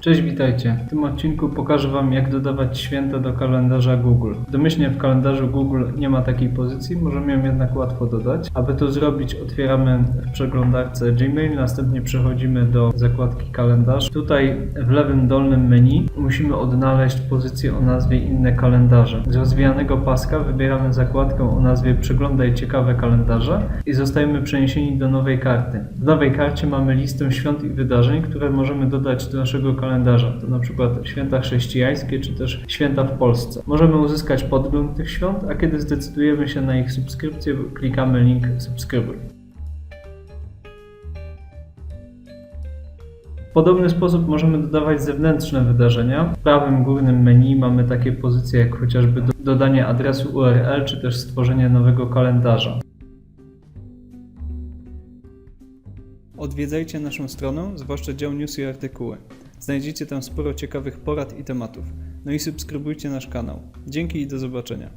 Cześć, witajcie. W tym odcinku pokażę Wam, jak dodawać święta do kalendarza Google. Domyślnie w kalendarzu Google nie ma takiej pozycji, możemy ją jednak łatwo dodać. Aby to zrobić, otwieramy w przeglądarce Gmail, następnie przechodzimy do zakładki kalendarz. Tutaj w lewym dolnym menu musimy odnaleźć pozycję o nazwie Inne kalendarze. Z rozwijanego paska wybieramy zakładkę o nazwie Przeglądaj ciekawe kalendarze i zostajemy przeniesieni do nowej karty. W nowej karcie mamy listę świąt i wydarzeń, które możemy dodać do naszego kalendarza. To na przykład święta chrześcijańskie czy też święta w Polsce. Możemy uzyskać podgląd tych świąt, a kiedy zdecydujemy się na ich subskrypcję, klikamy link subskrybuj. W podobny sposób możemy dodawać zewnętrzne wydarzenia. W prawym górnym menu mamy takie pozycje jak chociażby do- dodanie adresu URL czy też stworzenie nowego kalendarza. Odwiedzajcie naszą stronę, zwłaszcza dział news i artykuły. Znajdziecie tam sporo ciekawych porad i tematów. No i subskrybujcie nasz kanał. Dzięki i do zobaczenia.